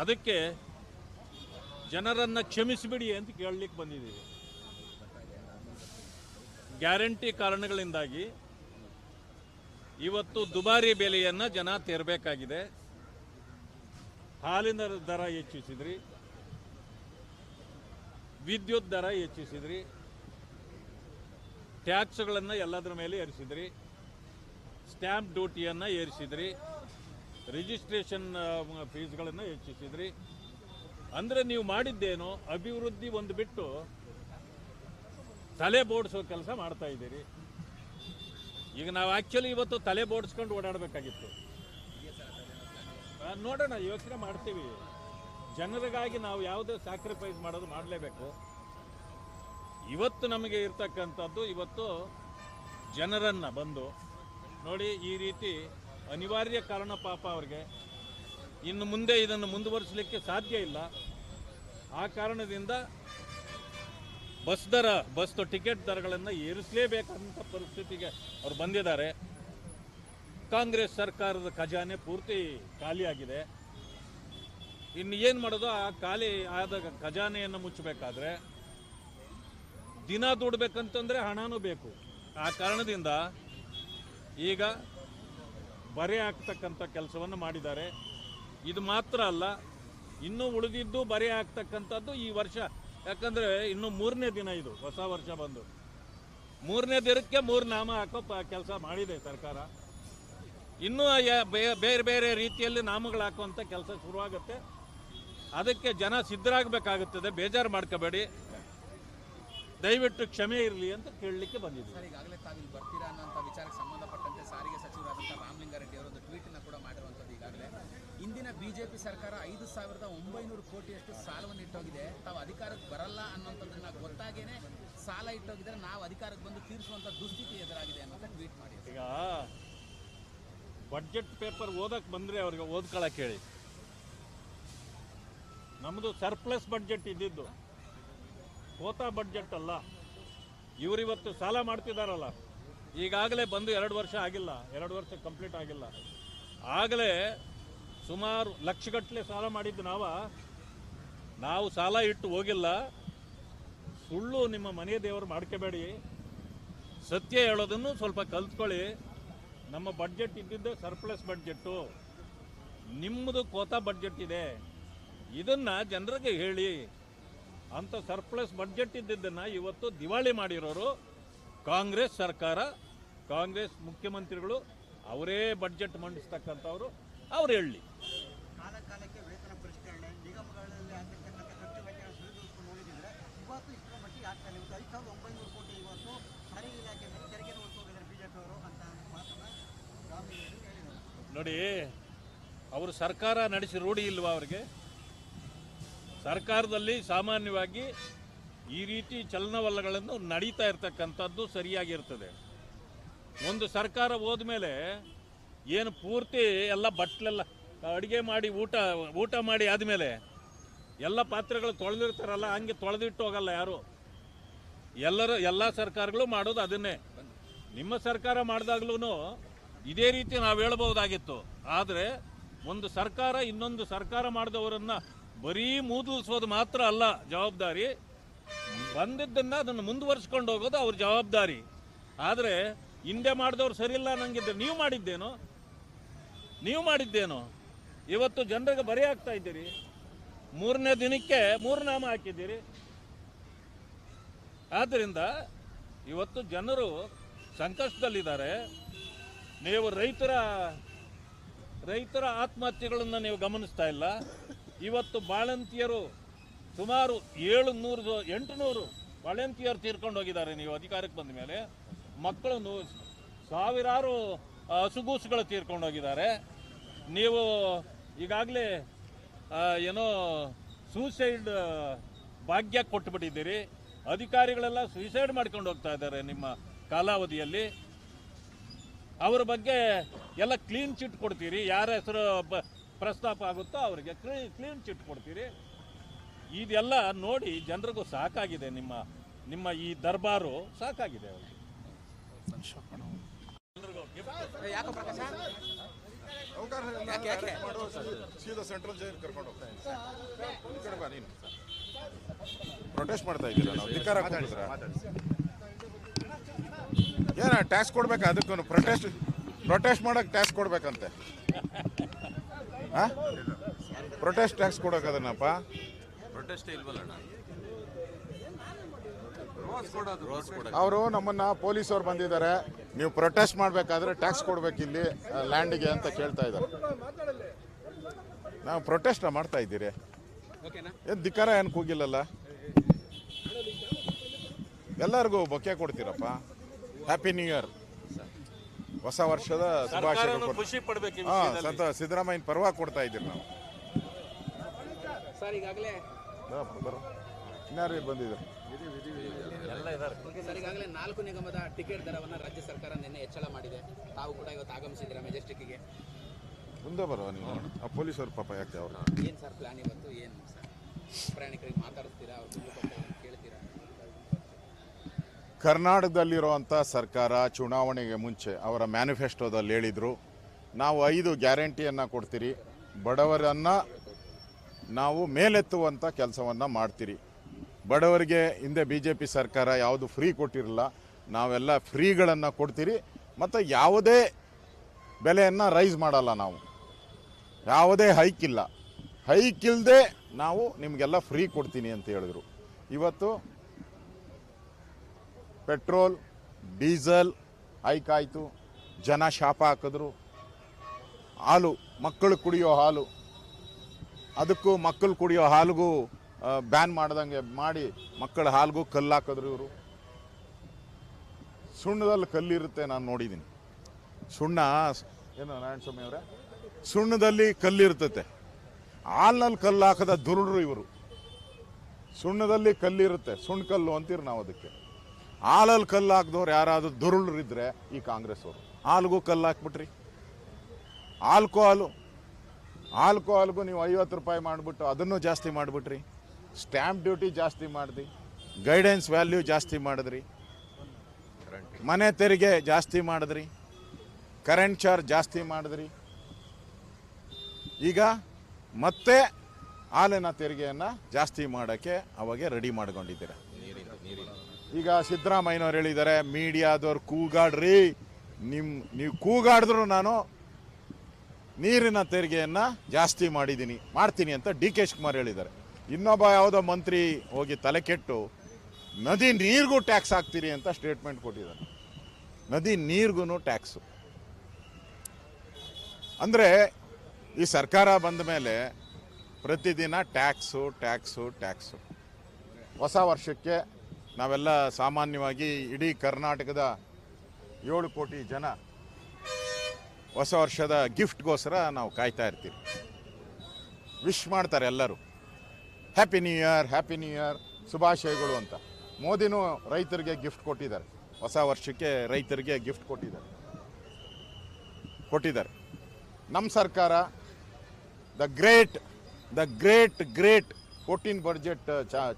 ಅದಕ್ಕೆ ಜನರನ್ನು ಕ್ಷಮಿಸಿಬಿಡಿ ಅಂತ ಕೇಳಲಿಕ್ಕೆ ಬಂದಿದ್ದೀವಿ. ಗ್ಯಾರಂಟಿ ಕಾರಣಗಳಿಂದಾಗಿ ಇವತ್ತು ದುಬಾರಿ ಬೆಲೆಯನ್ನು ಜನ ತೆರಬೇಕಾಗಿದೆ. ಹಾಲಿನ ದರ ಹೆಚ್ಚಿಸಿದ್ರಿ. ವಿದ್ಯುತ್ ದರ ಹೆಚ್ಚಿಸಿದ್ರಿ. ಟ್ಯಾಕ್ಸ್ಗಳನ್ನು ಎಲ್ಲದರ ಮೇಲೆ ಏರಿಸಿದ್ರಿ. ಸ್ಟ್ಯಾಂಪ್ ಡ್ಯೂಟಿಯನ್ನು ಏರಿಸಿದ್ರಿ. ರಿಜಿಸ್ಟ್ರೇಷನ್ ಫೀಸ್ಗಳನ್ನು ಹೆಚ್ಚಿಸಿದ್ರಿ. ಅಂದರೆ ನೀವು ಮಾಡಿದ್ದೇನು, ಅಭಿವೃದ್ಧಿ ಒಂದು ಬಿಟ್ಟು ತಲೆ ಬೋಡಿಸೋ ಕೆಲಸ ಮಾಡ್ತಾ ಇದ್ದೀರಿ. ಈಗ ನಾವು ಆ್ಯಕ್ಚುಲಿ ಇವತ್ತು ತಲೆ ಬೋಡಿಸ್ಕೊಂಡು ಓಡಾಡಬೇಕಾಗಿತ್ತು. ನೋಡೋಣ, ಯೋಚನೆ ಮಾಡ್ತೀವಿ. ಜನರಿಗಾಗಿ ನಾವು ಯಾವುದೇ ಸ್ಯಾಕ್ರಿಫೈಸ್ ಮಾಡೋದು ಮಾಡಲೇಬೇಕು. ಇವತ್ತು ನಮಗೆ ಇರ್ತಕ್ಕಂಥದ್ದು, ಇವತ್ತು ಜನರನ್ನು ಬಂದು ನೋಡಿ ಈ ರೀತಿ ಅನಿವಾರ್ಯ ಕಾರಣ ಪಾಪ ಅವ್ರಿಗೆ. ಇನ್ನು ಮುಂದೆ ಇದನ್ನು ಮುಂದುವರಿಸಲಿಕ್ಕೆ ಸಾಧ್ಯ ಇಲ್ಲ. ಆ ಕಾರಣದಿಂದ ಬಸ್ ದರ, ಬಸ್ ಟಿಕೆಟ್ ದರಗಳನ್ನು ಏರಿಸಲೇಬೇಕಾದಂಥ ಪರಿಸ್ಥಿತಿಗೆ ಅವ್ರು ಬಂದಿದ್ದಾರೆ. ಕಾಂಗ್ರೆಸ್ ಸರ್ಕಾರದ ಖಜಾನೆ ಪೂರ್ತಿ ಖಾಲಿಯಾಗಿದೆ. ಇನ್ನು ಏನು ಮಾಡೋದು, ಆ ಖಾಲಿ ಆದ ಖಜಾನೆಯನ್ನು ಮುಚ್ಚಬೇಕಾದ್ರೆ ದಿನ ದುಡ್ಬೇಕಂತಂದ್ರೆ ಹಣನೂ ಬೇಕು. ಆ ಕಾರಣದಿಂದ ಈಗ ಬರೆ ಹಾಕ್ತಕ್ಕಂಥ ಕೆಲಸವನ್ನು ಮಾಡಿದ್ದಾರೆ. ಇದು ಮಾತ್ರ ಅಲ್ಲ, ಇನ್ನೂ ಉಳಿದಿದ್ದು ಬರೆ ಹಾಕ್ತಕ್ಕಂಥದ್ದು ಈ ವರ್ಷ. ಯಾಕಂದರೆ ಇನ್ನು ಮೂರನೇ ದಿನ ಇದು, ಹೊಸ ವರ್ಷ ಬಂದು. ಮೂರನೇ ದಿನಕ್ಕೆ ಮೂರು ನಾಮ ಹಾಕೋ ಕೆಲಸ ಮಾಡಿದೆ ಸರ್ಕಾರ. ಇನ್ನೂ ಬೇರೆ ಬೇರೆ ರೀತಿಯಲ್ಲಿ ನಾಮಗಳು ಹಾಕುವಂಥ ಕೆಲಸ ಶುರುವಾಗುತ್ತೆ. ಅದಕ್ಕೆ ಜನ ಸಿದ್ಧರಾಗಬೇಕಾಗುತ್ತದೆ, ಬೇಜಾರು ಮಾಡ್ಕೋಬೇಡಿ. ದಯವಿಟ್ಟು ಕ್ಷಮೆ ಇರಲಿ ಅಂತ ಕೇಳಲಿಕ್ಕೆ ಬಂದಿದ್ದೀವಿ ಸರ್ ಈಗಾಗಲೇ ತಾವಿಲ್ಲಿ ಬರ್ತೀರಾ ಅನ್ನೋಂಥ ವಿಚಾರಕ್ಕೆ ಸಂಬಂಧಪಟ್ಟಂತೆ ಸಾರಿಗೆ ಸಚಿವರಾದಂಥ ರಾಮಲಿಂಗಾರೆಡ್ಡಿ ಅವರು ಒಂದು ಟ್ವೀಟ್ ಅನ್ನು ಕೂಡ ಮಾಡಿರುವಂಥದ್ದು ಈಗಾಗಲೇ ಇಂದಿನ ಬಿಜೆಪಿ ಸರ್ಕಾರ ಐದು ಸಾವಿರದ ಒಂಬೈನೂರು ಕೋಟಿಯಷ್ಟು ಸಾಲವನ್ನು ಇಟ್ಟೋಗಿದೆ. ತಾವು ಅಧಿಕಾರಕ್ಕೆ ಬರಲ್ಲ ಅನ್ನೋಂಥದ್ದನ್ನ ಗೊತ್ತಾಗೇನೆ ಸಾಲ ಇಟ್ಟೋಗಿದ್ರೆ ನಾವು ಅಧಿಕಾರಕ್ಕೆ ಬಂದು ತೀರಿಸುವಂಥ ದುಸ್ಥಿತಿ ಎದುರಾಗಿದೆ ಅನ್ನೋದನ್ನ ಟ್ವೀಟ್ ಮಾಡಿ. ಈಗ ಬಡ್ಜೆಟ್ ಪೇಪರ್ ಓದಕ್ಕೆ ಬಂದರೆ ಅವ್ರಿಗೆ ಓದ್ಕೊಳಕ್ಕೆ ಹೇಳಿ. ನಮ್ಮದು ಸರ್ಪ್ಲಸ್ ಬಡ್ಜೆಟ್ ಇದ್ದಿದ್ದು. ಕೋತಾ ಬಡ್ಜೆಟ್ ಅಲ್ಲ. ಇವರಿವತ್ತು ಸಾಲ ಮಾಡ್ತಿದ್ದಾರಲ್ಲ ಈಗಾಗಲೇ ಬಂದು ಎರಡು ವರ್ಷ ಆಗಿಲ್ಲ. ಎರಡು ವರ್ಷ ಕಂಪ್ಲೀಟ್ ಆಗಿಲ್ಲ. ಆಗಲೇ ಸುಮಾರು ಲಕ್ಷಗಟ್ಟಲೆ ಸಾಲ ಮಾಡಿದ್ದು ನಾವ. ನಾವು ಸಾಲ ಇಟ್ಟು ಹೋಗಿಲ್ಲ. ಸುಳ್ಳು ನಿಮ್ಮ ಮನೆ ದೇವರು ಮಾಡ್ಕೋಬೇಡಿ. ಸತ್ಯ ಹೇಳೋದನ್ನು ಸ್ವಲ್ಪ ಕಲ್ತ್ಕೊಳ್ಳಿ. ನಮ್ಮ ಬಡ್ಜೆಟ್ ಇದ್ದಿದ್ದು ಸರ್ಪ್ಲಸ್ ಬಡ್ಜೆಟ್ಟು ನಿಮ್ಮದು ಕೋತ ಬಡ್ಜೆಟ್ ಇದೆ. ಇದನ್ನು ಜನರಿಗೆ ಹೇಳಿ. ಅಂತ ಸರ್ಪ್ಲಸ್ ಬಡ್ಜೆಟ್ ಇದ್ದಿದ್ದನ್ನು ಇವತ್ತು ದಿವಾಳಿ ಮಾಡಿರೋರು ಕಾಂಗ್ರೆಸ್ ಸರ್ಕಾರ, ಕಾಂಗ್ರೆಸ್ ಮುಖ್ಯಮಂತ್ರಿಗಳು, ಅವರೇ ಬಡ್ಜೆಟ್ ಮಂಡಿಸ್ತಕ್ಕಂಥವ್ರು, ಅವ್ರು ಹೇಳಲಿ ಕಾಲ ಕಾಲಕ್ಕೆ ವೇತನ ಪರಿಷ್ಕರಣೆ ನಿಗಮಗಳಲ್ಲಿ ಆಗ್ತಕ್ಕಂಥ ಖರ್ಚು ವೆಚ್ಚ ಸರಿದೂಗಿಸ್ಕೊಂಡು ನೋಡಿದ್ರೆ ಇವತ್ತು ಇಷ್ಟರ ಮಟ್ಟಿಗೆ ಆಗ್ತಾ ಇಲ್ಲ ಇವತ್ತು ಐದು ಸಾವಿರದ ಒಂಬೈನೂರು ಕೋಟಿ ಇವತ್ತು ಸಾರಿಗೆ ಇಲಾಖೆ ಮೇಲೆ ತೆರಿಗೆನ ಹೊತ್ತು ಹೋಗಿದ್ದಾರೆ ಬಿಜೆಪಿ ಅವರು ಅಂತ ಮಾತನ್ನ ರಾಮಲಿಂಗಾರೆಡ್ಡಿ ಹೇಳಿದರು ನೋಡಿ, ಅವರು ಸರ್ಕಾರ ನಡೆಸಿ ರೂಢಿ ಇಲ್ವಾ ಅವರಿಗೆ? ಸರ್ಕಾರದಲ್ಲಿ ಸಾಮಾನ್ಯವಾಗಿ ಈ ರೀತಿ ಚಲನವಲಗಳನ್ನು ನಡೀತಾ ಇರ್ತಕ್ಕಂಥದ್ದು ಸರಿಯಾಗಿರ್ತದೆ. ಒಂದು ಸರ್ಕಾರ ಹೋದ್ಮೇಲೆ ಏನು ಪೂರ್ತಿ ಎಲ್ಲ ಬಟ್ಲೆಲ್ಲ ಅಡುಗೆ ಮಾಡಿ ಊಟ ಊಟ ಮಾಡಿ ಆದಮೇಲೆ ಎಲ್ಲ ಪಾತ್ರೆಗಳು ತೊಳೆದಿರ್ತಾರಲ್ಲ, ಹಂಗೆ ತೊಳೆದಿಟ್ಟು ಹೋಗಲ್ಲ ಯಾರು? ಎಲ್ಲರೂ, ಎಲ್ಲ ಸರ್ಕಾರಗಳು ಮಾಡೋದು ಅದನ್ನೇ. ನಿಮ್ಮ ಸರ್ಕಾರ ಮಾಡಿದಾಗ್ಲೂ ಇದೇ ರೀತಿ ನಾವು ಹೇಳಬಹುದಾಗಿತ್ತು. ಆದರೆ ಒಂದು ಸರ್ಕಾರ, ಇನ್ನೊಂದು ಸರ್ಕಾರ ಮಾಡಿದವರನ್ನ ಬರೀ ಮೂದಲಿಸೋದು ಮಾತ್ರ ಅಲ್ಲ ಜವಾಬ್ದಾರಿ. ಬಂದಿದ್ದನ್ನ ಅದನ್ನು ಮುಂದುವರಿಸ್ಕೊಂಡು ಹೋಗೋದು ಅವ್ರ ಜವಾಬ್ದಾರಿ. ಆದರೆ ಹಿಂದೆ ಮಾಡಿದವ್ರು ಸರಿಯಿಲ್ಲ ನಂಗಿದ್ರೆ ನೀವು ಮಾಡಿದ್ದೇನು? ನೀವು ಮಾಡಿದ್ದೇನು? ಇವತ್ತು ಜನರಿಗೆ ಬರಿ ಆಗ್ತಾ ಇದ್ದೀರಿ. ಮೂರನೇ ದಿನಕ್ಕೆ ಮೂರು ನಾಮ ಹಾಕಿದ್ದೀರಿ. ಆದ್ದರಿಂದ ಇವತ್ತು ಜನರು ಸಂಕಷ್ಟದಲ್ಲಿದ್ದಾರೆ. ನೀವು ರೈತರ ರೈತರ ಆತ್ಮಹತ್ಯೆಗಳನ್ನು ನೀವು ಗಮನಿಸ್ತಾ ಇಲ್ಲ. ಇವತ್ತು ಬಾಳಂತಿಯರು ಸುಮಾರು ಏಳು ನೂರು ಎಂಟು ನೂರು ಬಾಳಂತಿಯರು ತೀರ್ಕೊಂಡು ಹೋಗಿದ್ದಾರೆ ನೀವು ಅಧಿಕಾರಕ್ಕೆ ಬಂದ ಮೇಲೆ. ಮಕ್ಕಳು ಸಾವಿರಾರು ಹಸುಗೂಸುಗಳು ತೀರ್ಕೊಂಡು ಹೋಗಿದ್ದಾರೆ. ನೀವು ಈಗಾಗಲೇ ಏನೋ ಸೂಸೈಡ್ ಭಾಗ್ಯ ಕೊಟ್ಟುಬಿಟ್ಟಿದ್ದೀರಿ ಅಧಿಕಾರಿಗಳೆಲ್ಲ ಸೂಸೈಡ್ ಮಾಡ್ಕೊಂಡು ಹೋಗ್ತಾ ಇದ್ದಾರೆ ನಿಮ್ಮ ಕಾಲಾವಧಿಯಲ್ಲಿ. ಅವ್ರ ಬಗ್ಗೆ ಎಲ್ಲ ಕ್ಲೀನ್ ಚಿಟ್ ಕೊಡ್ತೀರಿ. ಯಾರ ಹೆಸರು ಬ ಪ್ರಸ್ತಾಪ ಆಗುತ್ತೋ ಅವರಿಗೆ ಕ್ಲೀನ್ ಚಿಟ್ ಕೊಡ್ತೀರಿ. ಇದೆಲ್ಲ ನೋಡಿ ಜನರಿಗೂ ಸಾಕಾಗಿದೆ. ನಿಮ್ಮ ನಿಮ್ಮ ಈ ದರ್ಬಾರು ಸಾಕಾಗಿದೆ ಅವ್ರಿಗೆ. ಸೀದಾ ಸೆಂಟ್ರಲ್ ಜೈಲ್ ಕರ್ಕೊಂಡು ಹೋಗ್ತಾ ನೀನು. ಪ್ರೊಟೆಸ್ಟ್ ಮಾಡ್ತಾ ಇದ್ದೀರಾ? ನಾವು ಧಿಕ್ಕಾರ? ಏನ ಟ್ಯಾಕ್ಸ್ ಕೊಡ್ಬೇಕಾ? ಅದಕ್ಕೂ ಪ್ರೊಟೆಸ್ಟ್ ಪ್ರೊಟೆಸ್ಟ್ ಮಾಡಕ್ ಟ್ಯಾಕ್ಸ್ ಕೊಡ್ಬೇಕಂತೆ. ಪ್ರೊಟೆಸ್ಟ್ ಟ್ಯಾಕ್ಸ್ ಕೊಡೋಕದನ್ನಪ್ಪ ಪ್ರೊಟೆಸ್ಟ್ ಅವರು ನಮ್ಮನ್ನ ಪೊಲೀಸವ್ರು ಬಂದಿದ್ದಾರೆ. ನೀವು ಪ್ರೊಟೆಸ್ಟ್ ಮಾಡಬೇಕಾದ್ರೆ ಟ್ಯಾಕ್ಸ್ ಕೊಡ್ಬೇಕು ಇಲ್ಲಿ ಲ್ಯಾಂಡಿಗೆ ಅಂತ ಕೇಳ್ತಾ ಇದ್ದಾರೆ. ನಾವು ಪ್ರೊಟೆಸ್ಟ್ ಮಾಡ್ತಾ ಇದ್ದೀರಿ. ಏನು ಧಿಕ್ಕಾರ ಏನು ಕೂಗಿಲ್ಲಲ್ಲ? ಎಲ್ಲರಿಗೂ ಬೊಕ್ಕೆ ಕೊಡ್ತೀರಪ್ಪ. ಹ್ಯಾಪಿ ನ್ಯೂ ಇಯರ್ ಹೊಸ ವರ್ಷದ ಖುಷಿ ಪಡ್ಬೇಕು ಈ ಹಾ ವಿಷಯದಲ್ಲಿ. ಸಂತ ಸಿದ್ದರಾಮಯ್ಯನ ಪರವಾಗಿ ಕೊಡ್ತಾ ಇದ್ದೀರಿ ನಾವು. ಸರ್ ಈಗಾಗಲೇ ಬಾ, ಬರೋ ಇನ್ಯಾರು ಬಂದಿದ್ದಾರೆ. ಎಲ್ಲ ಇದಾರೆ ಸರ್ ಈಗಾಗಲೇ ನಾಲ್ಕು ನಿಗಮದ ಟಿಕೆಟ್ ದರವನ್ನು ರಾಜ್ಯ ಸರ್ಕಾರ ನಿನ್ನೆ ಹೆಚ್ಚಳ ಮಾಡಿದೆ. ತಾವು ಕೂಡ ಇವತ್ತು ಆಗಮಿಸಿದ್ದೀರಾ ಮೆಜೆಸ್ಟಿಕ್ಗೆ ಮುಂದೆ ಬರೋ ನೀವು. ಆ ಪೊಲೀಸರು ಪಾಪ ಯಾಕೆ ಅವರು? ಏನು ಸರ್ ಪ್ಲಾನ್ ಇವತ್ತು? ಏನು ಸರ್? ಪ್ರಯಾಣಿಕರಿಗೆ ಮಾತಾಡಿಸ್ತೀರಾ ಅವ್ರ ದುಡ್ಡು ಕೊಡ್ತಾರೆ ಕೇಳ್ತೀರಾ ಕರ್ನಾಟಕದಲ್ಲಿರುವಂಥ ಸರ್ಕಾರ ಚುನಾವಣೆಗೆ ಮುಂಚೆ ಅವರ ಮ್ಯಾನಿಫೆಸ್ಟೋದಲ್ಲಿ ಹೇಳಿದರು, ನಾವು ಐದು ಗ್ಯಾರಂಟಿಯನ್ನು ಕೊಡ್ತೀರಿ, ಬಡವರನ್ನು ನಾವು ಮೇಲೆತ್ತುವಂಥ ಕೆಲಸವನ್ನು ಮಾಡ್ತೀರಿ. ಬಡವರಿಗೆ ಹಿಂದೆ ಬಿ ಜೆ ಪಿ ಸರ್ಕಾರ ಯಾವುದು ಫ್ರೀ ಕೊಟ್ಟಿರಲ್ಲ, ನಾವೆಲ್ಲ ಫ್ರೀಗಳನ್ನು ಕೊಡ್ತೀರಿ, ಮತ್ತು ಯಾವುದೇ ಬೆಲೆಯನ್ನು ರೈಸ್ ಮಾಡಲ್ಲ ನಾವು. ಯಾವುದೇ ಹೈಕ್ ಇಲ್ಲ. ಹೈಕ್ ಇಲ್ಲದೆ ನಾವು ನಿಮಗೆಲ್ಲ ಫ್ರೀ ಕೊಡ್ತೀನಿ ಅಂತ ಹೇಳಿದ್ರು. ಇವತ್ತು ಪೆಟ್ರೋಲ್, ಡೀಸೆಲ್, ಹೈಕ್ ಆಯಿತು, ಜನ ಶಾಪ ಹಾಕಿದ್ರು. ಹಾಲು, ಮಕ್ಕಳು ಕುಡಿಯೋ ಹಾಲು. ಅದಕ್ಕೂ ಮಕ್ಕಳು ಕುಡಿಯೋ ಹಾಲಿಗೂ ಬ್ಯಾನ್ ಮಾಡ್ದಂಗೆ ಮಾಡಿ ಮಕ್ಕಳ ಹಾಲಿಗೂ ಕಲ್ಲು ಹಾಕಿದ್ರು ಇವರು. ಸುಣ್ಣದಲ್ಲಿ ಕಲ್ಲಿರುತ್ತೆ ನಾನು ನೋಡಿದ್ದೀನಿ ಸುಣ್ಣ, ಏನು ನಾರಾಯಣ ಸ್ವಾಮಿ ಅವರೇ? ಸುಣ್ಣದಲ್ಲಿ ಕಲ್ಲಿರ್ತತೆ. ಹಾಲಿನಲ್ಲಿ ಕಲ್ಲು ಹಾಕದ ದುರುಡ್ರು ಇವರು. ಸುಣ್ಣದಲ್ಲಿ ಕಲ್ಲಿರುತ್ತೆ. ಸುಣ್ಣ ಕಲ್ಲು ಅಂತೀರಿ ನಾವು ಅದಕ್ಕೆ. ಹಾಲಲ್ಲಿ ಕಲ್ಲು ಹಾಕ್ದವ್ರು ಯಾರಾದರೂ ದುರುಳರಿದ್ರೆ ಈ ಕಾಂಗ್ರೆಸ್ ಅವರು. ಹಾಲ್ಗೂ ಕಲ್ಲು ಹಾಕ್ಬಿಟ್ರಿ ಆಲ್ಕೋಹಾಲು ಆಲ್ಕೋಹಾಲ್ಗೂ ನೀವು ಐವತ್ತು ರೂಪಾಯಿ ಮಾಡಿಬಿಟ್ಟು ಅದನ್ನು ಜಾಸ್ತಿ ಮಾಡಿಬಿಟ್ರಿ. ಸ್ಟ್ಯಾಂಪ್ ಡ್ಯೂಟಿ ಜಾಸ್ತಿ ಮಾಡಿದ್ರಿ ಗೈಡೆನ್ಸ್ ವ್ಯಾಲ್ಯೂ ಜಾಸ್ತಿ ಮಾಡಿದ್ರಿ. ಮನೆ ತೆರಿಗೆ ಜಾಸ್ತಿ ಮಾಡಿದ್ರಿ. ಕರೆಂಟ್ ಚಾರ್ಜ್ ಜಾಸ್ತಿ ಮಾಡಿದ್ರಿ. ಈಗ ಮತ್ತೆ ಹಾಲಿನ ತೆರಿಗೆಯನ್ನು ಜಾಸ್ತಿ ಮಾಡೋಕ್ಕೆ ಅವಾಗೆ ರೆಡಿ ಮಾಡ್ಕೊಂಡಿದ್ದೀರ? ಈಗ ಸಿದ್ದರಾಮಯ್ಯನವ್ರು ಹೇಳಿದ್ದಾರೆ, ಮೀಡಿಯಾದವ್ರು ಕೂಗಾಡ್ರಿ. ನಿಮ್ಮ ನೀವು ಕೂಗಾಡಿದ್ರು ನಾನು ನೀರಿನ ತೆರಿಗೆಯನ್ನು ಜಾಸ್ತಿ ಮಾಡಿದ್ದೀನಿ ಮಾಡ್ತೀನಿ ಅಂತ ಡಿ ಕೆ ಶಿವಕುಮಾರ್ ಹೇಳಿದ್ದಾರೆ. ಇನ್ನೊಬ್ಬ ಯಾವುದೋ ಮಂತ್ರಿ ಹೋಗಿ ತಲೆ ಕೆಟ್ಟು, ನದಿ ನೀರಿಗೂ ಟ್ಯಾಕ್ಸ್ ಹಾಕ್ತೀರಿ ಅಂತ ಸ್ಟೇಟ್ಮೆಂಟ್ ಕೊಟ್ಟಿದ್ದಾರೆ. ನದಿ ನೀರಿಗೂ ಟ್ಯಾಕ್ಸು. ಅಂದರೆ ಈ ಸರ್ಕಾರ ಬಂದ ಮೇಲೆ ಪ್ರತಿದಿನ ಟ್ಯಾಕ್ಸು ಟ್ಯಾಕ್ಸು ಟ್ಯಾಕ್ಸು. ಹೊಸ ವರ್ಷಕ್ಕೆ ನಾವೆಲ್ಲ ಸಾಮಾನ್ಯವಾಗಿ ಇಡೀ ಕರ್ನಾಟಕದ ಏಳು ಕೋಟಿ ಜನ ಹೊಸ ವರ್ಷದ ಗಿಫ್ಟ್ಗೋಸ್ಕರ ನಾವು ಕಾಯ್ತಾ ಇರ್ತೀವಿ. ವಿಶ್ ಮಾಡ್ತಾರೆ ಎಲ್ಲರೂ. Happy new year happy new year ಶುಭಾಶಯಗಳು ಅಂತ. ಮೋದಿನೂ ರೈತರಿಗೆ ಗಿಫ್ಟ್ ಕೊಟ್ಟಿದ್ದಾರೆ. ಹೊಸ ವರ್ಷಕ್ಕೆ ರೈತರಿಗೆ ಗಿಫ್ಟ್ ಕೊಟ್ಟಿದ್ದಾರೆ. ಕೊಟ್ಟಿದ್ದಾರೆ. ನಮ್ಮ ಸರ್ಕಾರ the great the great great fourteen budget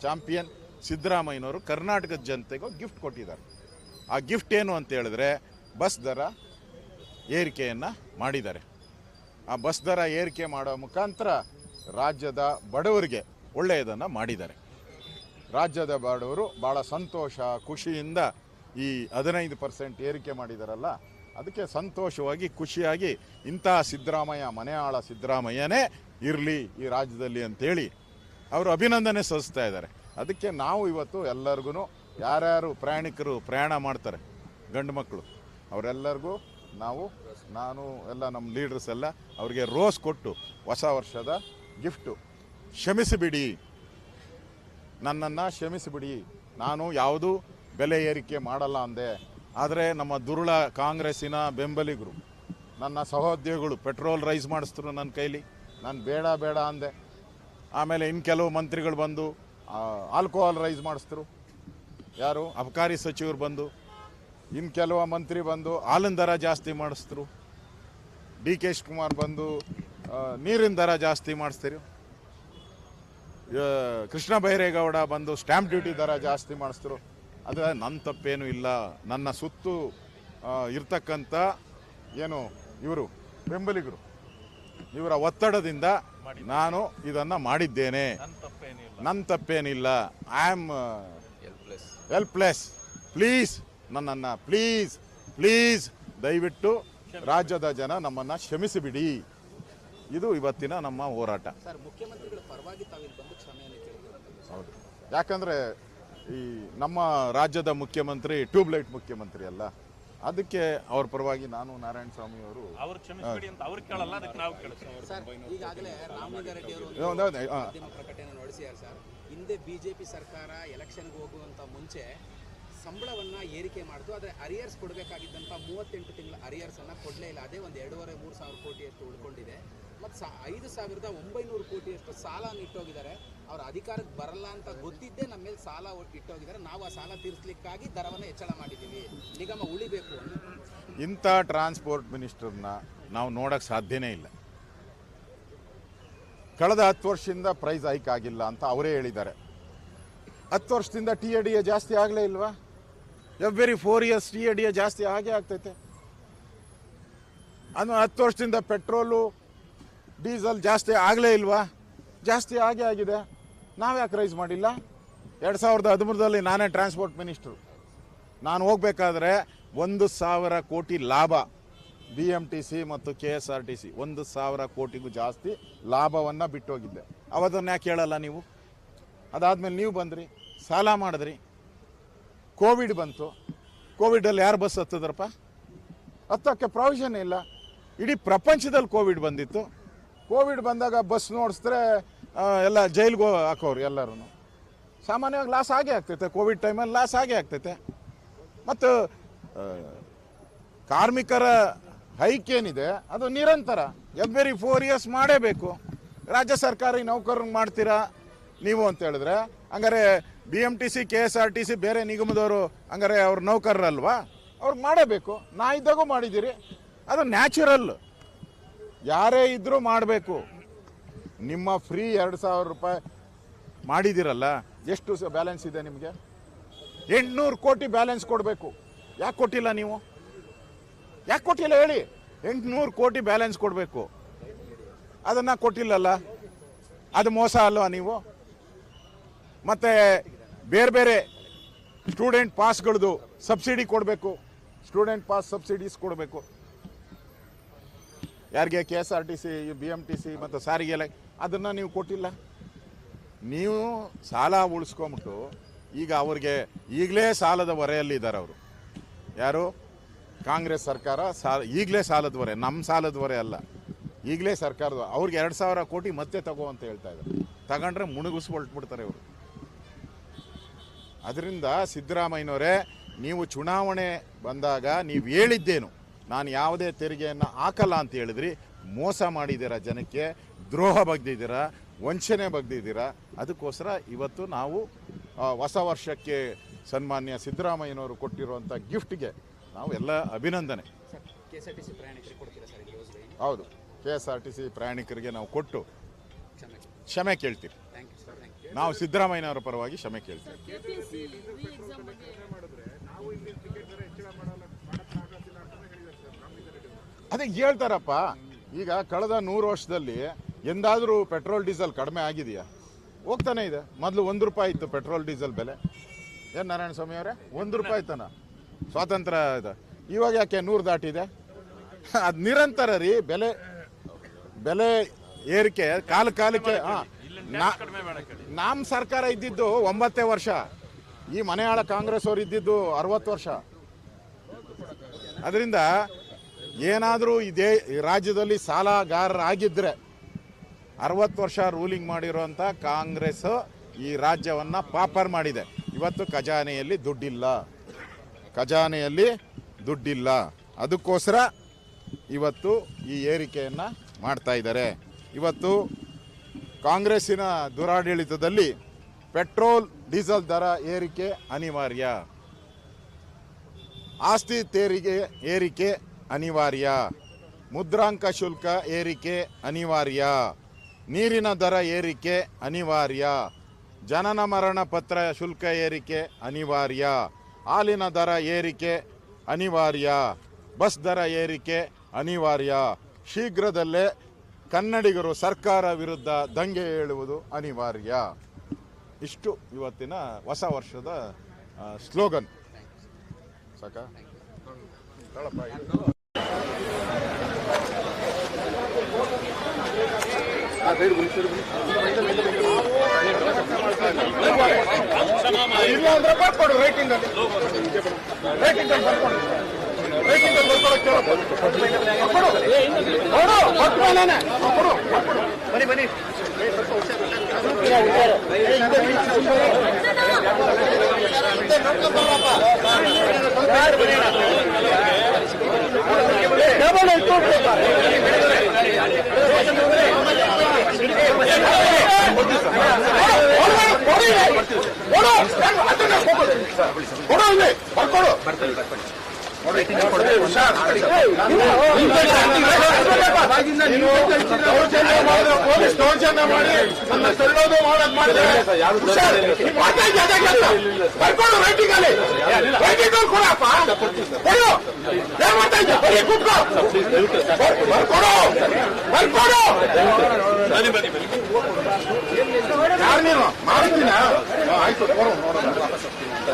champion ಸಿದ್ದರಾಮಯ್ಯನವರು ಕರ್ನಾಟಕದ ಜನತೆಗೂ ಗಿಫ್ಟ್ ಕೊಟ್ಟಿದ್ದಾರೆ. ಆ ಗಿಫ್ಟ್ ಏನು ಅಂತ ಹೇಳಿದ್ರೆ ಬಸ್ ದರ ಏರಿಕೆಯನ್ನು ಮಾಡಿದ್ದಾರೆ. ಆ ಬಸ್ ದರ ಏರಿಕೆ ಮಾಡೋ ಮುಖಾಂತರ ರಾಜ್ಯದ ಬಡವರಿಗೆ ಒಳ್ಳೆಯದನ್ನು ಮಾಡಿದ್ದಾರೆ. ರಾಜ್ಯದ ಬಡವರು ಭಾಳ ಸಂತೋಷ, ಖುಷಿಯಿಂದ ಈ ಹದಿನೈದು ಪರ್ಸೆಂಟ್ ಏರಿಕೆ ಮಾಡಿದಾರಲ್ಲ, ಅದಕ್ಕೆ ಸಂತೋಷವಾಗಿ, ಖುಷಿಯಾಗಿ ಇಂತಹ ಸಿದ್ದರಾಮಯ್ಯ, ಮನೆಯಾಳ ಸಿದ್ದರಾಮಯ್ಯನೇ ಇರಲಿ ಈ ರಾಜ್ಯದಲ್ಲಿ ಅಂತೇಳಿ ಅವರು ಅಭಿನಂದನೆ ಸಲ್ಲಿಸ್ತಾ ಇದ್ದಾರೆ. ಅದಕ್ಕೆ ನಾವು ಇವತ್ತು ಎಲ್ಲರಿಗೂ ಯಾರ್ಯಾರು ಪ್ರಯಾಣಿಕರು ಪ್ರಯಾಣ ಮಾಡ್ತಾರೆ, ಗಂಡು ಮಕ್ಕಳು ಅವರೆಲ್ಲರಿಗೂ ನಾವು, ನಾನು ಎಲ್ಲ ನಮ್ಮ ಲೀಡರ್ಸ್ ಎಲ್ಲ ಅವರಿಗೆ ರೋಸ್ ಕೊಟ್ಟು ಹೊಸ ವರ್ಷದ ಗಿಫ್ಟು ಕ್ಷಮಿಸಿಬಿಡಿ. ನನ್ನನ್ನು ಕ್ಷಮಿಸಿಬಿಡಿ. ನಾನು ಯಾವುದೂ ಬೆಲೆ ಏರಿಕೆ ಮಾಡಲ್ಲ ಅಂದೆ. ಆದರೆ ನಮ್ಮ ದುರುಳ ಕಾಂಗ್ರೆಸ್ಸಿನ ಬೆಂಬಲಿಗರು, ನನ್ನ ಸಹೋದ್ಯೋಗಿಗಳು ಪೆಟ್ರೋಲ್ ರೈಸ್ ಮಾಡಿಸ್ತರು ನನ್ನ ಕೈಲಿ. ನಾನು ಬೇಡ ಬೇಡ ಅಂದೆ. ಆಮೇಲೆ ಇನ್ನು ಕೆಲವು ಮಂತ್ರಿಗಳು ಬಂದು ಆಲ್ಕೋಹಾಲ್ ರೈಸ್ ಮಾಡಿಸ್ತರು. ಯಾರು? ಅಬಕಾರಿ ಸಚಿವರು ಬಂದು ಇನ್ನು ಕೆಲವು ಮಂತ್ರಿ ಬಂದು, ಹಾಲಿನ ದರ ಜಾಸ್ತಿ ಮಾಡಿಸ್ತರು. ಡಿ ಕೆ ಶಿವಕುಮಾರ್ ಬಂದು ನೀರಿನ ದರ ಜಾಸ್ತಿ ಮಾಡಿಸ್ತೀರಿ. ಕೃಷ್ಣ ಬೈರೇಗೌಡ ಬಂದು ಸ್ಟ್ಯಾಂಪ್ ಡ್ಯೂಟಿ ದರ ಜಾಸ್ತಿ ಮಾಡಿಸ್ತರು. ಅದು ನನ್ನ ತಪ್ಪೇನು ಇಲ್ಲ. ನನ್ನ ಸುತ್ತು ಇರ್ತಕ್ಕಂಥ ಏನು ಇವರು? ಬೆಂಬಲಿಗರು. ಇವರ ಒತ್ತಡದಿಂದ ನಾನು ಇದನ್ನು ಮಾಡಿದ್ದೇನೆ. ನನ್ನ ತಪ್ಪೇನಿಲ್ಲ. I am helpless helpless please ನನ್ನನ್ನು ಪ್ಲೀಸ್ ಪ್ಲೀಸ್ ದಯವಿಟ್ಟು ರಾಜ್ಯದ ಜನ ನಮ್ಮನ್ನು ಕ್ಷಮಿಸಿಬಿಡಿ. ಇದು ಇವತ್ತಿನ ನಮ್ಮ ಹೋರಾಟ. ಸರ್ ಮುಖ್ಯಮಂತ್ರಿಗಳ ಪರವಾಗಿ ತಾವಿಲ್ಲಿ ಬಂದು ಕ್ಷಮೆಯನ್ನು ಕೇಳಿದ್ರು ಹೌದು. ಯಾಕಂದರೆ ಈ ನಮ್ಮ ರಾಜ್ಯದ ಮುಖ್ಯಮಂತ್ರಿ ಟ್ಯೂಬ್ಲೈಟ್ ಮುಖ್ಯಮಂತ್ರಿ ಅಲ್ಲ. ಅದಕ್ಕೆ ಅವ್ರ ಪರವಾಗಿ ನಾನು ನಾರಾಯಣ ಸ್ವಾಮಿ ಅವರು ಅವ್ರು ಕ್ಷಮಿಸ್ಬೇಡಿ ಅಂತ ಅವ್ರು ಕೇಳಲ್ಲ ಅದಕ್ಕೆ ನಾವು ಕೇಳ್ತೀವಿ ಸರ್ ಈಗಾಗಲೇ ರಾಮಲಿಂಗಾರೆಡ್ಡಿ ಅವರು ಒಂದು- ಒಂದು- ಆ, ಮಾಧ್ಯಮ ಪ್ರಕಟಣೆ ನಡೆಸಿದ್ದಾರೆ ಸರ್. ಹಿಂದೆ ಬಿಜೆಪಿ ಸರ್ಕಾರ ಎಲೆಕ್ಷನ್ಗೆ ಹೋಗುವಂತ ಮುಂಚೆ ಸಂಬಳವನ್ನ ಏರಿಕೆ ಮಾಡಿತು ಆದರೆ ಅರಿಯರ್ಸ್ ಕೊಡಬೇಕಾಗಿದ್ದಂತ ಮೂವತ್ತೆಂಟು ತಿಂಗಳ ಅರಿಯರ್ಸ್ ಅನ್ನ ಕೊಡಲೇ ಇಲ್ಲ. ಅದೇ ಒಂದು ಎರಡೂವರೆ ಮೂರು ಸಾವಿರ ಕೋಟಿ ಅಷ್ಟು ಉಳ್ಕೊಂಡಿದೆ. ಮತ್ತು ಸಾ, ಐದು ಸಾವಿರದ ಒಂಬೈನೂರು ಕೋಟಿಯಷ್ಟು ಸಾಲ ಇಟ್ಟೋಗಿದ್ದಾರೆ ಅವರು ಅಧಿಕಾರಕ್ಕೆ ಬರಲ್ಲ ಅಂತ ಗೊತ್ತಿದ್ದೇ ನಮ್ಮ ಮೇಲೆ ಸಾಲ ಇಟ್ಟೋಗಿದ್ದಾರೆ. ನಾವು ಆ ಸಾಲ ತೀರಿಸಲಿಕ್ಕಾಗಿ ದರವನ್ನು ಹೆಚ್ಚಳ ಮಾಡಿದ್ದೀವಿ. ನಿಗಮ ಉಳಿಬೇಕು ಇಂಥ ಟ್ರಾನ್ಸ್ಪೋರ್ಟ್ ಮಿನಿಸ್ಟರ್ನ ನಾವು ನೋಡೋಕ್ಕೆ ಸಾಧ್ಯನೇ ಇಲ್ಲ. ಕಳೆದ ಹತ್ತು ವರ್ಷದಿಂದ ಪ್ರೈಸ್ ಹೈಕ್ ಆಗಿಲ್ಲ ಅಂತ ಅವರೇ ಹೇಳಿದ್ದಾರೆ. ಹತ್ತು ವರ್ಷದಿಂದ ಟಿ ಎ ಡಿ ಎ ಜಾಸ್ತಿ ಆಗಲೇ ಇಲ್ವಾ? Every four years T A D A ಜಾಸ್ತಿ ಆಗೇ ಆಗ್ತೈತೆ. ಅದು ಹತ್ತು ವರ್ಷದಿಂದ ಪೆಟ್ರೋಲು ಡೀಸೆಲ್ ಜಾಸ್ತಿ ಆಗಲೇ ಇಲ್ವಾ? ಜಾಸ್ತಿ ಆಗೇ ಆಗಿದೆ. ನಾವು ಯಾಕೆ ರೈಸ್ ಮಾಡಿಲ್ಲ? ಎರಡು ಸಾವಿರದ ಹದಿಮೂರರಲ್ಲಿ ನಾನೇ ಟ್ರಾನ್ಸ್ಪೋರ್ಟ್ ಮಿನಿಸ್ಟ್ರು ನಾನು ಹೋಗಬೇಕಾದ್ರೆ ಒಂದು ಸಾವಿರ ಕೋಟಿ ಲಾಭ. ಬಿ ಎಂ ಟಿ ಸಿ ಮತ್ತು K S R T C ಒಂದು ಸಾವಿರ ಕೋಟಿಗೂ ಜಾಸ್ತಿ ಲಾಭವನ್ನು ಬಿಟ್ಟೋಗಿದ್ದೆ. ಅವತ್ತನ್ನು ಯಾಕೆ ಹೇಳಲ್ಲ ನೀವು? ಅದಾದಮೇಲೆ ನೀವು ಬಂದ್ರಿ, ಸಾಲ ಮಾಡಿದ್ರಿ. ಕೋವಿಡ್ ಬಂತು. ಕೋವಿಡಲ್ಲಿ ಯಾರು ಬಸ್ ಹತ್ತದ್ರಪ್ಪ? ಹತ್ತಕ್ಕೆ ಪ್ರಾವಿಷನ್ ಇಲ್ಲ. ಇಡೀ ಪ್ರಪಂಚದಲ್ಲಿ ಕೋವಿಡ್ ಬಂದಿತ್ತು. ಕೋವಿಡ್ ಬಂದಾಗ ಬಸ್ ನೋಡಿಸಿದ್ರೆ ಎಲ್ಲ ಜೈಲ್ಗೆ ಹಾಕೋರು ಎಲ್ಲರೂ ಸಾಮಾನ್ಯವಾಗಿ ಲಾಸ್ ಆಗೇ ಆಗ್ತೈತೆ, ಕೋವಿಡ್ ಟೈಮಲ್ಲಿ ಲಾಸ್ ಆಗೇ ಆಗ್ತೈತೆ. ಮತ್ತು ಕಾರ್ಮಿಕರ ಹೈಕ್ ಏನಿದೆ ಅದು ನಿರಂತರ ಎವ್ರಿ ಫೋರ್ ಇಯರ್ಸ್ ಮಾಡೇಬೇಕು. ರಾಜ್ಯ ಸರ್ಕಾರಿ ನೌಕರರು ಮಾಡ್ತೀರಾ ನೀವು ಅಂತ ಹೇಳಿದ್ರೆ, ಹಂಗಾರೆ B M T C K S R T C ಬೇರೆ ನಿಗಮದವರು ಹಂಗಾರೆ ಅವ್ರ ನೌಕರರಲ್ವಾ ಅವ್ರಿಗೆ ಮಾಡೇಬೇಕು. ನಾ ಇದ್ದಾಗೂ ಮಾಡಿದ್ದೀರಿ, ಅದು ನ್ಯಾಚುರಲ್ ಯಾರೇ ಇದ್ದರೂ ಮಾಡಬೇಕು. ನಿಮ್ಮ ಫ್ರೀ ಎರಡು ಸಾವಿರ ರೂಪಾಯಿ ಮಾಡಿದ್ದೀರಲ್ಲ, ಎಷ್ಟು ಬ್ಯಾಲೆನ್ಸ್ ಇದೆ ನಿಮಗೆ? ಎಂಟುನೂರು ಕೋಟಿ ಬ್ಯಾಲೆನ್ಸ್ ಕೊಡಬೇಕು. ಯಾಕೆ ಕೊಟ್ಟಿಲ್ಲ ನೀವು? ಯಾಕೆ ಕೊಟ್ಟಿಲ್ಲ ಹೇಳಿ. ಎಂಟುನೂರು ಕೋಟಿ ಬ್ಯಾಲೆನ್ಸ್ ಕೊಡಬೇಕು. ಅದನ್ನು ಕೊಟ್ಟಿಲ್ಲಲ್ಲ? ಅದು ಮೋಸ ಅಲ್ವಾ ನೀವು? ಮತ್ತು ಬೇರೆ ಬೇರೆ ಸ್ಟೂಡೆಂಟ್ ಪಾಸ್ಗಳದು ಸಬ್ಸಿಡಿ ಕೊಡಬೇಕು. ಸ್ಟೂಡೆಂಟ್ ಪಾಸ್ ಸಬ್ಸಿಡೀಸ್ ಕೊಡಬೇಕು. ಯಾರಿಗೆ K S R T C B M T C ಮತ್ತು ಸಾರಿಗೆ ಅದನ್ನು ನೀವು ಕೊಟ್ಟಿಲ್ಲ. ನೀವು ಸಾಲ ಉಳಿಸ್ಕೊಂಬಿಟ್ಟು ಈಗ ಅವ್ರಿಗೆ ಈಗಲೇ ಸಾಲದ ಹೊರೆಯಲ್ಲಿದ್ದಾರೆ ಅವರು. ಯಾರು? ಕಾಂಗ್ರೆಸ್ ಸರ್ಕಾರ ಸಾಲ, ಈಗಲೇ ಸಾಲದ ಹೊರೆ ನಮ್ಮ ಸಾಲದ ಹೊರೆ ಅಲ್ಲ. ಈಗಲೇ ಸರ್ಕಾರದ, ಅವ್ರಿಗೆ ಎರಡು ಸಾವಿರ ಕೋಟಿ ಮತ್ತೆ ತಗೋ ಅಂತ ಹೇಳ್ತಾ ಇದ್ದಾರೆ. ತಗೊಂಡ್ರೆ ಮುಣುಗಿಸ್ಕೊಳ್ಬಿಡ್ತಾರೆ ಇವರು. ಅದರಿಂದ ಸಿದ್ದರಾಮಯ್ಯನವರೇ, ನೀವು ಚುನಾವಣೆ ಬಂದಾಗ ನೀವು ಹೇಳಿದ್ದೇನು ನಾನು ಯಾವುದೇ ತೆರಿಗೆಯನ್ನು ಹಾಕಲ್ಲ ಅಂತ ಹೇಳಿದ್ರಿ. ಮೋಸ ಮಾಡಿದ್ದೀರಾ ಜನಕ್ಕೆ? ದ್ರೋಹ ಬಗ್ದಿದ್ದೀರಾ? ವಂಚನೆ ಬಗ್ದಿದ್ದೀರಾ? ಅದಕ್ಕೋಸ್ಕರ ಇವತ್ತು ನಾವು ಹೊಸ ವರ್ಷಕ್ಕೆ ಸನ್ಮಾನ್ಯ ಸಿದ್ದರಾಮಯ್ಯನವರು ಕೊಟ್ಟಿರುವಂಥ ಗಿಫ್ಟ್ಗೆ ನಾವು ಎಲ್ಲ ಅಭಿನಂದನೆ. ಹೌದು K S R T C ಪ್ರಯಾಣಿಕರಿಗೆ ನಾವು ಕೊಟ್ಟು ಕ್ಷಮೆ ಕೇಳ್ತೀವಿ. Thank you sir thank you. ನಾವು ಸಿದ್ದರಾಮಯ್ಯನವರ ಪರವಾಗಿ ಕ್ಷಮೆ ಕೇಳ್ತೀವಿ ಕೆಪಿಎಸ್ಸಿ ರೀ ಎಕ್ಸಾಮ್ ಬಗ್ಗೆ ಅದಕ್ಕೆ ಹೇಳ್ತಾರಪ್ಪ ಈಗ ಕಳೆದ ನೂರು ವರ್ಷದಲ್ಲಿ ಎಂದಾದರೂ ಪೆಟ್ರೋಲ್ ಡೀಸೆಲ್ ಕಡಿಮೆ ಆಗಿದೆಯಾ? ಹೋಗ್ತಾನೆ ಇದೆ. ಮೊದಲು ಒಂದು ರೂಪಾಯಿ ಇತ್ತು ಪೆಟ್ರೋಲ್ ಡೀಸೆಲ್ ಬೆಲೆ. ಏನು ನಾರಾಯಣ ಸ್ವಾಮಿ ಅವರೇ? ಒಂದು ರೂಪಾಯಿ ತನ. ಸ್ವಾತಂತ್ರ್ಯ ಇದೆ. ಇವಾಗ ಯಾಕೆ ನೂರು ದಾಟಿದೆ? ಅದು ನಿರಂತರ ರೀ ಬೆಲೆ ಬೆಲೆ ಏರಿಕೆ ಕಾಲ ಕಾಲಕ್ಕೆ ಹಾಂ. ನಮ್ಮ ಸರ್ಕಾರ ಇದ್ದಿದ್ದು ಒಂಬತ್ತೇ ವರ್ಷ. ಈ ಮನೆಯಾಳ ಕಾಂಗ್ರೆಸ್ ಅವರು ಇದ್ದಿದ್ದು ಅರವತ್ತು ವರ್ಷ. ಅದರಿಂದ ಏನಾದರೂ ಇದೇ ರಾಜ್ಯದಲ್ಲಿ ಸಾಲಗಾರರಾಗಿದ್ದರೆ ಅರವತ್ತು ವರ್ಷ ರೂಲಿಂಗ್ ಮಾಡಿರುವಂಥ ಕಾಂಗ್ರೆಸ್ ಈ ರಾಜ್ಯವನ್ನು ಪಾಪರ್ ಮಾಡಿದೆ. ಇವತ್ತು ಖಜಾನೆಯಲ್ಲಿ ದುಡ್ಡಿಲ್ಲ. ಖಜಾನೆಯಲ್ಲಿ ದುಡ್ಡಿಲ್ಲ. ಅದಕ್ಕೋಸ್ಕರ ಇವತ್ತು ಈ ಏರಿಕೆಯನ್ನು ಮಾಡ್ತಾ ಇದ್ದಾರೆ. ಇವತ್ತು ಕಾಂಗ್ರೆಸ್ಸಿನ ದುರಾಡಳಿತದಲ್ಲಿ ಪೆಟ್ರೋಲ್, ಡೀಸೆಲ್ ದರ ಏರಿಕೆ ಅನಿವಾರ್ಯ. ಆಸ್ತಿ ತೆರಿಗೆ ಏರಿಕೆ ಅನಿವಾರ್ಯ. ಮುದ್ರಾಂಕ ಶುಲ್ಕ ಏರಿಕೆ ಅನಿವಾರ್ಯ. ನೀರಿನ ದರ ಏರಿಕೆ ಅನಿವಾರ್ಯ. ಜನನ ಮರಣ ಪತ್ರ ಶುಲ್ಕ ಏರಿಕೆ ಅನಿವಾರ್ಯ. ಹಾಲಿನ ದರ ಏರಿಕೆ ಅನಿವಾರ್ಯ. ಬಸ್ ದರ ಏರಿಕೆ ಅನಿವಾರ್ಯ. ಶೀಘ್ರದಲ್ಲೇ ಕನ್ನಡಿಗರು ಸರ್ಕಾರ ವಿರುದ್ಧ ದಂಗೆ ಏಳುವುದು ಅನಿವಾರ್ಯ. ಇಷ್ಟು ಇವತ್ತಿನ ಹೊಸ ವರ್ಷದ ಸ್ಲೋಗನ್. ಸಾಕ? ಇಲ್ಲ ಅಂದ್ರೆ ಬರ್ಕೊಡು ರೈಟಿಂಗ್ ರೈಟಿಂಗ್ ಬರ್ಕೊಡು ರೈಟಿಂಗ್ ಅಲ್ಲಿ ಬರ್ಕೊಡಕ್ಕೆ. ಕೊಡು. ಕೊಟ್ಟು. ಬನ್ನಿ ಬನ್ನಿ ಡಬಲ್ ಅದನ್ನ ಕೊಡು. ಇಲ್ಲಿ. ಬರ್ಕೊಡು ಪೊಲೀಸ್ ದೌರ್ಜನ್ಯ ಮಾಡಿ ನನ್ನ ತಳ್ಳೋದು ಮಾಡೋದು ಕೆಲ್ಸ? ಬರ್ಕೊಡು ರೈಟಿಂಗ್ ಅಲ್ಲಿ ರೈಟಿಂಗ್ ಅಲ್ಲಿ ಕೊಡಪ್ಪ ಕೊಡು ಏನ್ ಮಾಡ್ತಾ ಇದ್ಯಾ ಬರೀ ಬರ್- ಬರ್ಕೊಡು ಬರ್ಕೊಡು ಯಾರು ನೀನು ಮಾಡ್ತೀನ ಆಯ್ತು ನೋಡೋಣ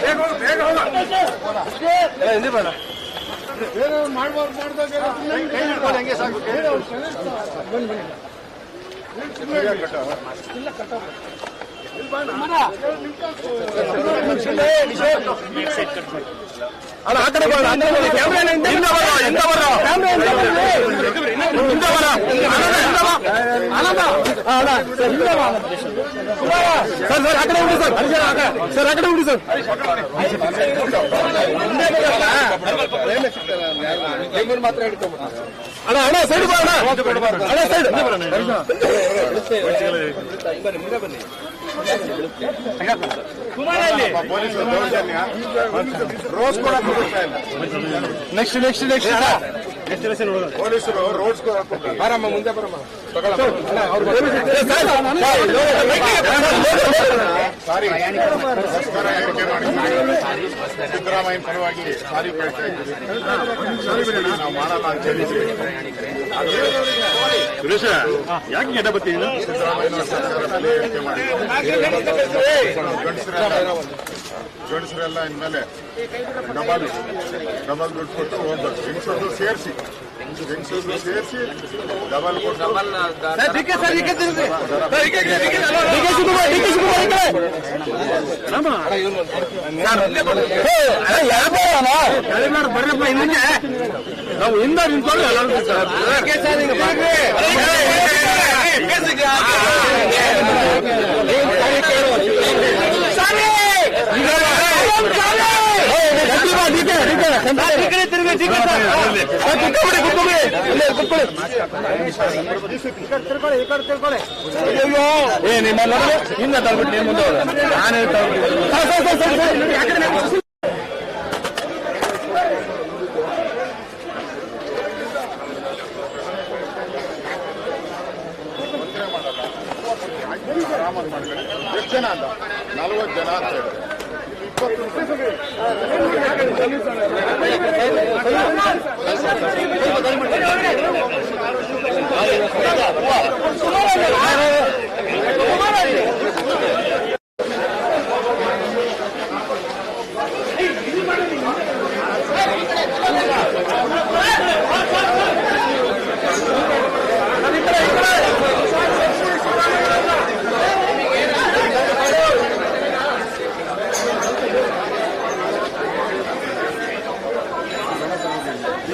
ಬೇಗ ಬೇಡ ಬೇರೆ ಮಾಡ್ಬಾರ್ದು ಮಾಡ್ದಾಗ ಹಂಗೆ ಸಾಕು ಬನ್ನಿ ಬನ್ನಿ ಇಲ್ಲ ಕಟ್ಟ ನಿಮ್ಗೆ ಅಲ್ಲ ಆ ಕಡೆ ಬರೋಣ ಕ್ಯಾಮ್ರಾ ಹಿಂದೆ ಬರೋ ಹಿಂದೆ ಬರೋ ಹಿಂದೆ ಬರೋ ಆನಂದ ಸರ್ ಹಿಂದೆ ಬಾ. ಸರ್ ಸರ್ ಆ ಕಡೆ ಉಂಟು ಸರ್. ಸರ್ ಆ ಕಡೆ ಸರ್. ಅಣ್ಣ ಅಣ್ಣ ಸೈಡ್ ಬಾ ಅಣ್ಣ. ಅಣ್ಣ ಸೈಡ್ ಬನ್ನಿ ರೋಸ್ ಕೂಡ ನೆಕ್ಸ್ಟ್ ನೆಕ್ಸ್ಟ್ ನೆಕ್ಸ್ಟ್ ಪೊಲೀಸರು ರೋಡ್ಸ್ ಬರಮ್ಮ ಮುಂದೆ ಬರಮ್ಮ. ಸಾರಿ ಸಿದ್ದರಾಮಯ್ಯ ಪರವಾಗಿ ಸಾರಿ ಕೇಳ್ತಾ ಇದ್ದೀವಿ. ಸಾರಿ ಬಿಡಿ ನಾವು ಮಾಡಲ್ಲ ಅಂತ ಹೇಳಿದ್ವಿ ಸುರೇಶ ಯಾಕೆ ಗೆಡ್ಡ ಬರ್ತೀನಿ ಸಿದ್ದರಾಮಯ್ಯ ಸರ್ಕಾರದಲ್ಲಿ ಹೇಳಿಕೆ ಮಾಡಿ ಗಂಡಸರೆಲ್ಲ ಇನ್ಮೇಲೆ ಡಬಲ್ ಡಬಲ್ ದುಡ್ಡು ಕೊಟ್ಟು ಹೋಗ್ಬೇಕು ಹೆಂಗಸರು ಸೇರಿಸಿ ಹೆಂಗಸರು ಸೇರಿಸಿ ಡಬಲ್ ಕೊಟ್ಟು ನಾವು ಹಿಂದೆ ನಿಂತ್ಕೊಂಡು ಎಲ್ಲರೂ ಏ ನಿಮ್ಮ ಹಿಂದೆ ನೀವು ಮುಂದೆ ನಾನು ಮಾಡ್ಕೊಳ್ಳಿ ಎಷ್ಟು ಜನ ಅಂತ ನಲ್ವತ್ತು ಜನ ಆಗ್ತಾ ಹೇಳಿ なるほど。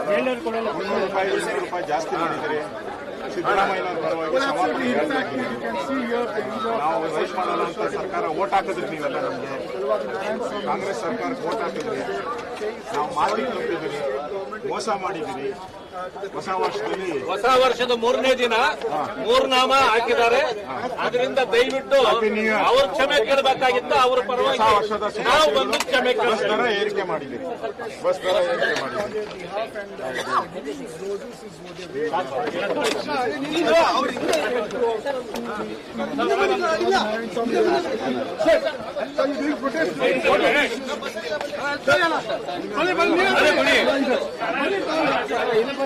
ಮುನ್ನೂರು ರೂಪಾಯಿ ಇನ್ನೂರು ರೂಪಾಯಿ ಜಾಸ್ತಿ ಮಾಡಿದಿರಿ ಸಿದ್ದರಾಮಯ್ಯನವ್ರ ಪರವಾಗಿ ನಾವು ರೈಸ್ ಮಾಡಲ್ಲ ಅಂತ ಸರ್ಕಾರ ಓಟ್ ಹಾಕಿದ್ರಿ ನೀವೆಲ್ಲ ನಮಗೆ. ಕಾಂಗ್ರೆಸ್ ಸರ್ಕಾರಕ್ಕೆ ಓಟ್ ಹಾಕಿದ್ರಿ. ನಾವು ಮಾತಿಗೆ ತಪ್ಪಿದ್ದೀರಿ ಮೋಸ ಮಾಡಿದ್ದೀರಿ. ಹೊಸ ವರ್ಷದಲ್ಲಿ. ಹೊಸ ವರ್ಷದ ಮೂರನೇ ದಿನ ಮೂರ್ನಾಮ ಹಾಕಿದ್ದಾರೆ. ಅದರಿಂದ ದಯವಿಟ್ಟು. ಅವ್ರ ಕ್ಷಮೆ ಕೇಳಬೇಕಾಗಿತ್ತು ಅವ್ರ ಪರವಾಗಿ ನಾವು ಬಂದು ಕ್ಷಮೆ ಬಸ್ ಕೇಳ್ತೇವೆ. ದರ ಏರಿಕೆ ಮಾಡಿದ್ದೀರಿ ಬಸ್ ದರ ಏರಿಕೆ ಮಾಡಿದ್ದೀರಿ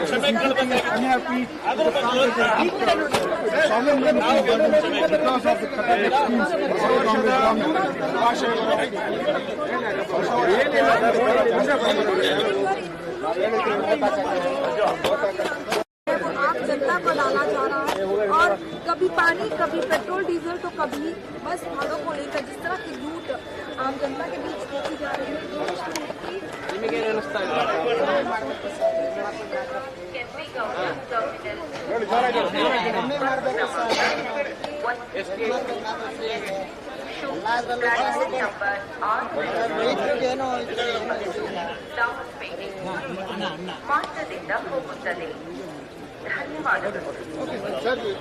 ಕ್ಷಮೆ ಕೇಳಬೇಕಾಗಿತ್ತು ಅದ್ರ ಬಗ್ಗೆ ನಾವು ಬಂದು ಕ್ಷಮೆ आप जनता को डाला जा रहा है और कभी पानी कभी पेट्रोल डीजल तो कभी बस भाड़ों को लेकर जिस तरह की लूट आम जनता के बीच होती जा रही है ಮಾರ್ಗದಿಂದ ಹೋಗುತ್ತದೆ 开입吧，这 오?